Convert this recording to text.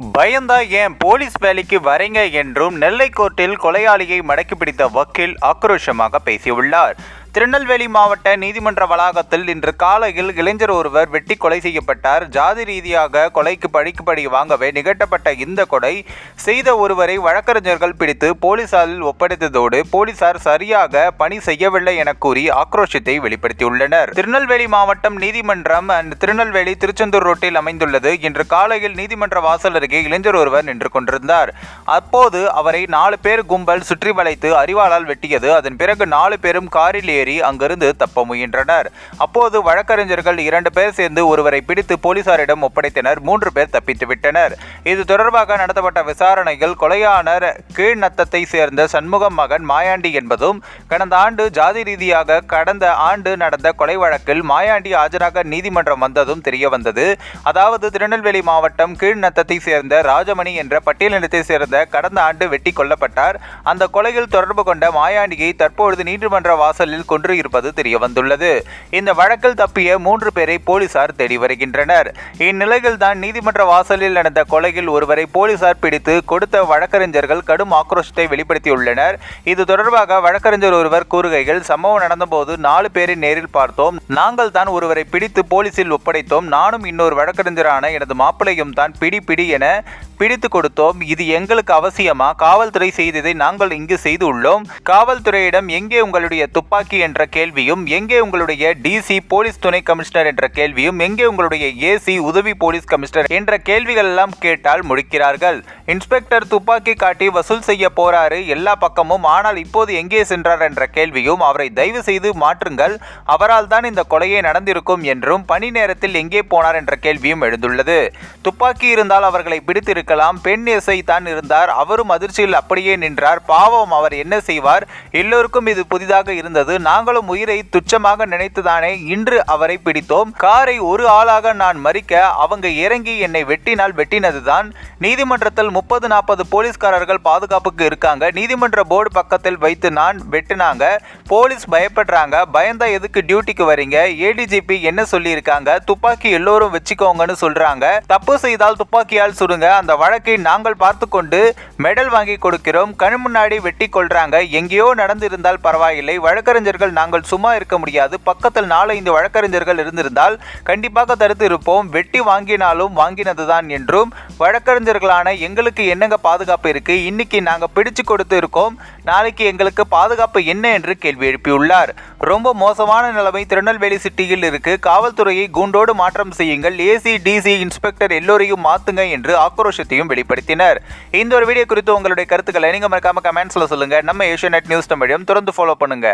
பயந்தா ஏன் போலீஸ் வேலைக்கு வரீங்க என்றும் நெல்லை கோர்ட்டில் கொலையாளியை மடக்கி பிடித்த வக்கீல் ஆக்ரோஷமாக பேசியுள்ளார். திருநெல்வேலி மாவட்ட நீதிமன்ற வளாகத்தில் இன்று காலையில் இளைஞர் ஒருவர் வெட்டி கொலை செய்யப்பட்டார். ஜாதி ரீதியாக கொலைக்கு பழிக்கு பழி வாங்கவே நிகழ்த்தப்பட்ட இந்த கொலை செய்த ஒருவரை வழக்கறிஞர்கள் பிடித்து போலீசாரில் ஒப்படைத்ததோடு போலீசார் சரியாக பணி செய்யவில்லை என கூறி ஆக்ரோஷத்தை வெளிப்படுத்தியுள்ளனர். திருநெல்வேலி மாவட்டம் நீதிமன்றம் அண்ட் திருநெல்வேலி திருச்செந்தூர் ரோட்டில் அமைந்துள்ளது. இன்று காலையில் நீதிமன்ற வாசல் அருகே இளைஞர் ஒருவர் நின்று கொண்டிருந்தார். அப்போது அவரை நாலு பேர் கும்பல் சுற்றி வளைத்து அறிவாளால் வெட்டியது. அதன் பிறகு நாலு பேரும் காரில் ஏறி அங்கிருந்து தப்ப முயன்றனர். அப்போது வழக்கறிஞர்கள் இரண்டு பேர் சேர்ந்து ஒருவரை பிடித்து போலீசாரிடம் ஒப்படைத்தனர். மூன்று பேர் தப்பித்துவிட்டனர் இது தொடர்பாக நடத்தப்பட்ட விசாரணையில் கொலையாளர் கீழ்நத்தத்தை சேர்ந்த சண்முகம் மகன் மாயாண்டி என்பதும் கடந்த ஆண்டு ஜாதி ரீதியாக கடந்த ஆண்டு நடந்த கொலை வழக்கில் மாயாண்டி ஆஜராக நீதிமன்றம் வந்ததும் தெரிய வந்தது அதாவது திருநெல்வேலி மாவட்டம் கீழ்நத்தத்தை சேர்ந்த ராஜமணி என்ற பட்டியலினத்தை சேர்ந்த கடந்த ஆண்டு வெட்டி கொல்லப்பட்டார். அந்த கொலையில் தொடர்பு கொண்ட மாயாண்டியை தற்பொழுது நீதிமன்ற வாசலில் கொன்று இருப்பது தெரிய வந்துள்ளது இந்த வழக்கில் தப்பிய மூன்று பேரை போலீசார் தேடி வருகின்றனர். இந்நிலையில் தான் நீதிமன்ற வாசலில் நடந்த கொலையில் ஒருவரை போலீசார் பிடித்து கொடுத்த வழக்கறிஞர்கள் கடும் ஆக்ரோஷத்தை வெளிப்படுத்தியுள்ளனர். இது தொடர்பாக வழக்கறிஞர் ஒருவர் கூறுகையில் சம்பவம் நடந்தபோது நாலு பேரை நேரில் பார்த்தோம். நாங்கள் தான் ஒருவரை பிடித்து போலீசில் ஒப்படைத்தோம். நானும் இன்னொரு வழக்கறிஞரான எனது மாப்பிள்ளையும் தான் பிடி பிடி என பிடித்து கொடுத்தோம். இது எங்களுக்கு அவசியமா? காவல்துறை செய்ததை நாங்கள் இங்கு செய்து உள்ளோம் காவல்துறையிடம் எங்கே உங்களுடைய துப்பாக்கி என்ற கேள்வியும் எங்கே உங்களுடைய டிசி போலீஸ் துணை கமிஷனர் என்ற கேள்வியும் எங்கே உங்களுடைய ஏசி உதவி போலீஸ் கமிஷனர் என்ற கேள்விகள் எல்லாம் கேட்டால் முடிக்கிறார்கள். இன்ஸ்பெக்டர் துப்பாக்கி காட்டி வசூல் செய்ய போறாரு எல்லா பக்கமும் ஆனால் இப்போது எங்கே சென்றார் என்ற கேள்வியும் அவரை தயவு செய்து மாற்றுங்கள் அவரால் தான் இந்த கொலையே நடந்திருக்கும் என்றும் பணி நேரத்தில் எங்கே போனார் என்ற கேள்வியும் எழுந்துள்ளது. துப்பாக்கி இருந்தால் அவர்களை பிடித்திருக்கலாம் பெண் இசை தான் இருந்தார் அவரும் அதிர்ச்சியில் அப்படியே நின்றார் பாவம் அவர் என்ன செய்வார்? எல்லோருக்கும் இது புதிதாக இருந்தது நாங்களும் உயிரை துச்சமாக நினைத்துதானே இன்று அவரை பிடித்தோம். காரை ஒரு ஆளாக நான் மறிக்க அவங்க இறங்கி என்னை வெட்டினால் வெட்டினதுதான். நீதிமன்றத்தில் முப்பது நாற்பது போலீஸ்காரர்கள் பாதுகாப்புக்கு இருக்காங்க. நீதிமன்ற போர்டு பக்கத்தில் வைத்து நான் வெட்டினாங்க. போலீஸ் பயப்படுறாங்க. பயந்தா எதுக்கு டியூட்டிக்கு வரீங்க? ஏடிஜிபி என்ன சொல்லியிருக்காங்க? துப்பாக்கி எல்லோரும் வச்சுக்கோங்கன்னு சொல்றாங்க. தப்பு செய்தால் துப்பாக்கியால் சுடுங்க. அந்த வழக்கை நாங்கள் பார்த்து கொண்டு மெடல் வாங்கி கொடுக்கிறோம். கண் முன்னாடி வெட்டி கொள்றாங்க எங்கேயோ நடந்திருந்தால் பரவாயில்லை. வழக்கறிஞர் வழக்கறிஞர்கள் நாங்கள் சும்மா இருக்க முடியாது. பக்கத்தில் நாலஞ்சு வழக்கறிஞர்கள் இருந்திருந்தால் கண்டிப்பாக தடுத்து இருப்போம். வெட்டி வாங்கினாலும் வாங்கினதுதான் என்றும் வழக்கறிஞர்களான எங்களுக்கு என்னங்க பாதுகாப்பு இருக்கு? இன்னைக்கு நாங்கள் பிடிச்சு கொடுத்து இருக்கோம். நாளைக்கு எங்களுக்கு பாதுகாப்பு என்ன என்று கேள்வி எழுப்பியுள்ளார். ரொம்ப மோசமான நிலைமை திருநெல்வேலி சிட்டியில் இருக்கு. காவல்துறையை கூண்டோடு மாற்றம் செய்யுங்கள். ஏசி டிசி இன்ஸ்பெக்டர் எல்லோரையும் மாத்துங்க என்று ஆக்ரோஷத்தையும் வெளிப்படுத்தினர். இந்த ஒரு வீடியோ குறித்து உங்களுடைய கருத்துக்களை நீங்க மறக்காம கமெண்ட்ஸ்ல சொல்லுங்க. நம்ம ஏஷியா நியூஸ் தமிழையும் தொடர்ந்து ஃபாலோ பண்ணுங்க.